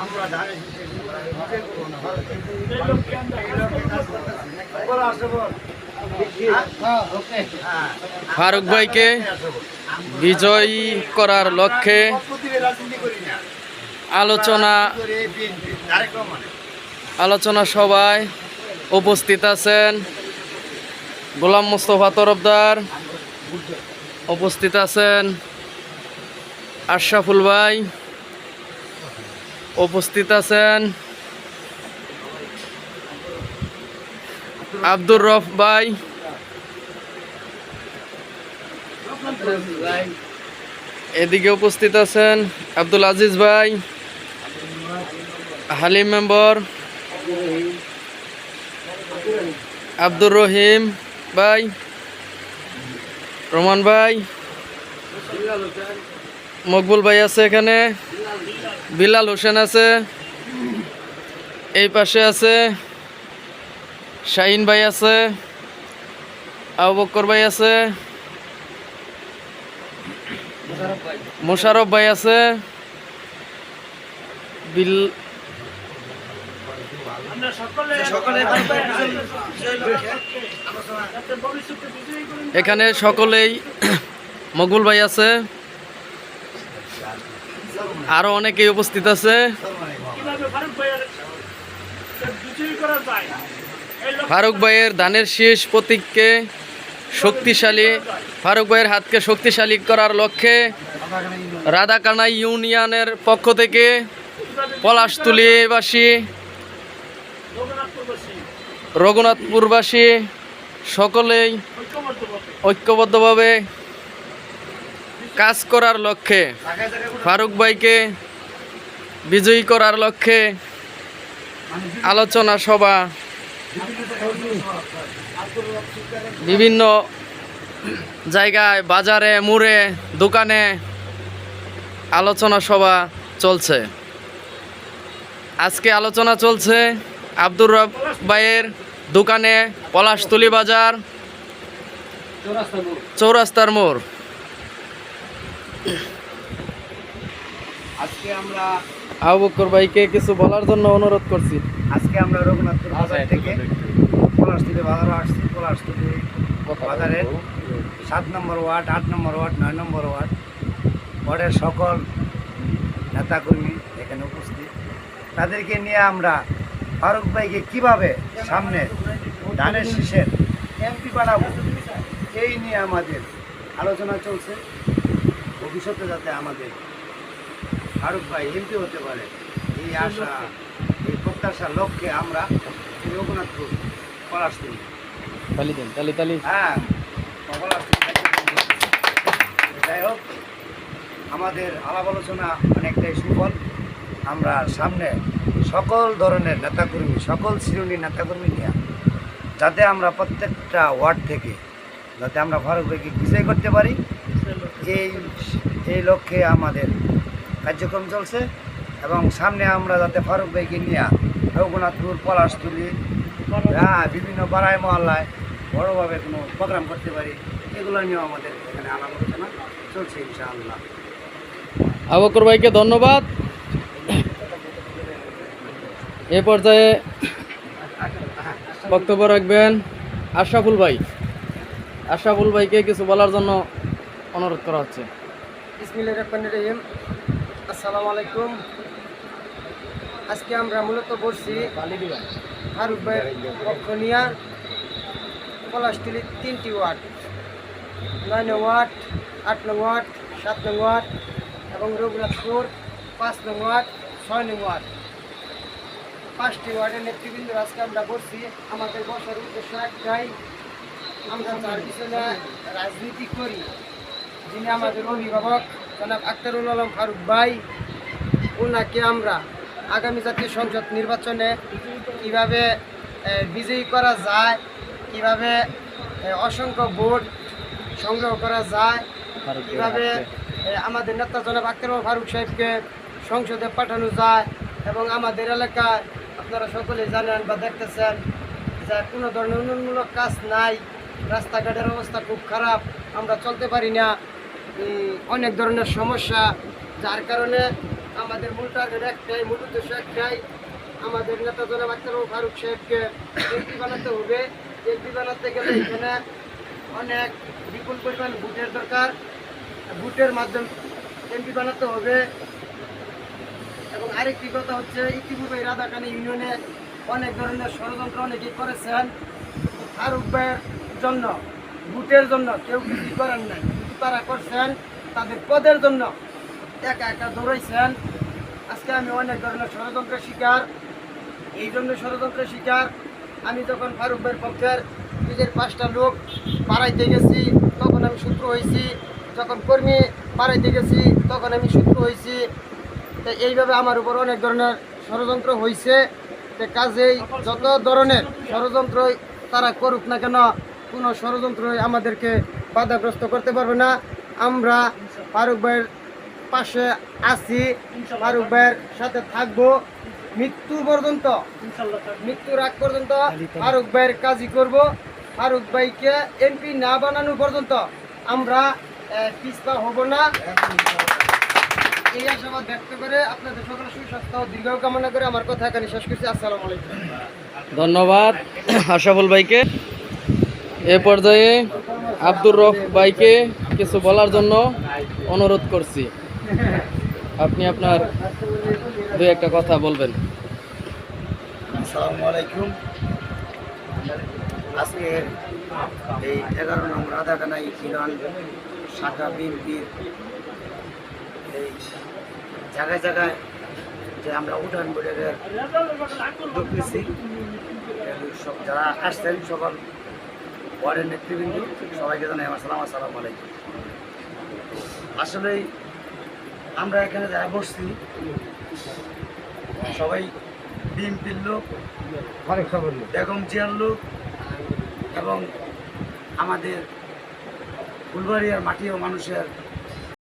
আমরা ধানের শীষে বিজয় করব না ভালো এই লোককে কাজ করতেছি বলো আসো বল। হ্যাঁ ওকে। ফারুক ভাইকে বিজয়ী করার লক্ষ্যে আলোচনা আলোচনা সভায় উপস্থিত আছেন গোলাম মোস্তফা তরফদার উপস্থিত আছেন আশরাফুল ভাই উপস্থিত আছেন আব্দুর রফ ভাই। এদিকে উপস্থিত আছেন আব্দুল আজিজ ভাই, হালিম মেম্বর, আব্দুর রহিম ভাই, রমান ভাই, মকবুল ভাই আছে এখানে। বিলাল হোসেন আছে, এই পাশে আছে, শাহিন ভাই আছে, আবু বক্কর ভাই আছে, মোশারফ ভাই আছে, বিল এখানে সকলেই মকবুল ভাই আছে। আরও অনেকেই উপস্থিত আছে। ফারুক ভাইয়ের ধানের শীষ প্রতীককে শক্তিশালী, ফারুক ভাইয়ের হাতকে শক্তিশালী করার লক্ষ্যে রাধাকানাই ইউনিয়নের পক্ষ থেকে পলাশতুলিবাসী, রঘুনাথপুরবাসী সকলেই ঐক্যবদ্ধভাবে কাজ করার লক্ষ্যে, ফারুক ভাইকে বিজয়ী করার লক্ষ্যে আলোচনা সভা, বিভিন্ন জায়গায় বাজারে, মুড়ে, দোকানে আলোচনা সভা চলছে। আজকে আলোচনা চলছে আব্দুর রব ভাইয়ের দোকানে পলাশতুলি বাজার, চৌরাস্তার মোড়। আজকে আমরা আবু বক্কর ভাইকে কিছু বলার জন্য অনুরোধ করছি। আজকে আমরা রঘুনাথপুর বাজার থেকে পলাশতুলি বাজারও আসছি পলাশতুলি বাজারের সাত নম্বর ওয়ার্ড আট নম্বর ওয়ার্ড নয় নম্বর ওয়ার্ড। ওয়ার্ডের সকল নেতাকর্মী এখানে উপস্থিত। তাদেরকে নিয়ে আমরা ফারুক ভাইকে কীভাবে সামনে ধানের শীষের এমপি বানাবো এই নিয়ে আমাদের আলোচনা চলছে। ভবিষ্যতে যাতে আমাদের ফারুক ভাই এমপি হতে পারে এই আশা এই প্রত্যাশার লক্ষ্যে আমরা এই রঘুনাথপুর পলাশতুলি তালি দেন তালি তালি। হ্যাঁ যাই হোক আমাদের আলাপ আলোচনা অনেকটাই সুফল। আমরা সামনে সকল ধরনের নেতাকর্মী সকল শ্রেণির নেতাকর্মী নিয়ে যাতে আমরা প্রত্যেকটা ওয়ার্ড থেকে যাতে আমরা ভাইকে বিজয় করতে পারি। এই এই লক্ষ্যে আমাদের কার্যক্রম চলছে এবং সামনে আমরা যাতে ফারুক ভাইকে নিয়ে রঘুনাথপুর, পলাশতুলি হ্যাঁ বিভিন্ন পাড়ায়, মহল্লায় বড়োভাবে কোনো প্রোগ্রাম করতে পারি, এগুলো নিয়েও আমাদের এখানে আলোচনা চলছে ইনশাআল্লাহ। আবু বক্কর ভাইকে ধন্যবাদ। এ পর্যায়ে বক্তব্য রাখবেন আশরাফুল ভাই। আশরাফুল ভাইকে কিছু বলার জন্য অনুরোধ করা হচ্ছে। ইসমিল্লা আসসালামু আলাইকুম। আজকে আমরা মূলত বলছি ফারুক ভাইয়ের পক্ষ নিয়ে পলাশতলির তিনটি ওয়ার্ড। নয় নং ওয়ার্ড, আট নং ওয়ার্ড, সাত নং ওয়ার্ড এবং রঘুনাথপুর পাঁচ নং ওয়ার্ড, ছয় নং ওয়ার্ড। পাঁচটি ওয়ার্ডের নেতৃবৃন্দ আজকে আমরা বলছি আমাদের বসার উদ্দেশ্য একটাই, আমরা তার পিছনে রাজনীতি করি যিনি আমাদের অভিভাবক জনাব আক্তারুল আলম ফারুক ভাই ওনাকে আমরা আগামী জাতীয় সংসদ নির্বাচনে কীভাবে বিজয়ী করা যায় কীভাবে অসংখ্য ভোট সংগ্রহ করা যায় কীভাবে আমাদের নেতা জনাব আক্তারুল ফারুক সাহেবকে সংসদে পাঠানো যায় এবং আমাদের এলাকায় আপনারা সকলে জানেন বা দেখতেছেন যে কোনো ধরনের উন্নয়নমূলক কাজ নাই। রাস্তাঘাটের অবস্থা খুব খারাপ, আমরা চলতে পারি না। অনেক ধরনের সমস্যা, যার কারণে আমাদের মূল টার্গেট একটাই, মূল উদ্দেশ্য একটাই। আমাদের নেতা জনাব আক্তার ফারুক সাহেবকে এমপি বানাতে হবে। এমপি বানাতে গেলে এখানে অনেক বিপুল পরিমাণ ভোটের দরকার। ভোটের মাধ্যমে এমপি বানাতে হবে। এবং আরেকটি কথা হচ্ছে, ইতিপূর্বে রাধাকানি ইউনিয়নে অনেক ধরনের ষড়যন্ত্র অনেকেই করেছেন। ফারুক ভাইয়ের জন্য, ভোটের জন্য কেউ কিছু করেন নাই। কিন্তু তারা করছেন তাদের পদের জন্য। একা একা দৌড়াইছেন। আজকে আমি অনেক ধরনের ষড়যন্ত্রের শিকার। এই জন্য ষড়যন্ত্রের শিকার। আমি যখন ফারুক ভাইয়ের পক্ষের নিজের পাঁচটা লোক পাড়াইতে গেছি, তখন আমি সূত্র হয়েছি। যখন কর্মী পাড়াইতে গেছি, তখন আমি সূত্র হয়েছি। তো এইভাবে আমার উপর অনেক ধরনের ষড়যন্ত্র হয়েছে তো কাজেই যত ধরনের ষড়যন্ত্রই তারা করুক না কেন কোনো ষড়যন্ত্রই আমাদেরকে বাধাগ্রস্ত করতে পারবে না। আমরা ফারুক ভাইয়ের পাশে আছি। ফারুক ভাইয়ের সাথে থাকব। মৃত্যু পর্যন্ত মৃত্যুর আগ পর্যন্ত ফারুক ভাইয়ের কাজই করব। ফারুক ভাইকে এমপি না বানানো পর্যন্ত আমরা পিছপা হব না। এই আশাবাদ ব্যক্ত করে আপনাদের সকলের সুস্বাস্থ্য দীর্ঘ কামনা করে আমার কথা এখানে শেষ করছি। আসসালামু আলাইকুম। ধন্যবাদ আশাফুল ভাইকে। এ পর্যায়ে আব্দুর রফ ভাইকে কিছু বলার জন্য অনুরোধ করছি। আপনি আপনার দু একটা কথা বলবেন। আসসালামু আলাইকুম। আজকে এই এগারো নং রাধাকানাই ইরান শাখা বিএনপির এই জায়গায় জায়গায় যে আমরা উঠান বৈঠকের সব যারা আসছেন সকল ওয়ার্ডের নেতৃবৃন্দ সবাইকে জানাই আমার সালাম আসসালাম আলাইকুম। আসলেই আমরা এখানে যারা বসছি সবাই বিএনপির লোক বেগম জিয়ার লোক এবং আমাদের ফুলবাড়িয়ার মাটি ও মানুষের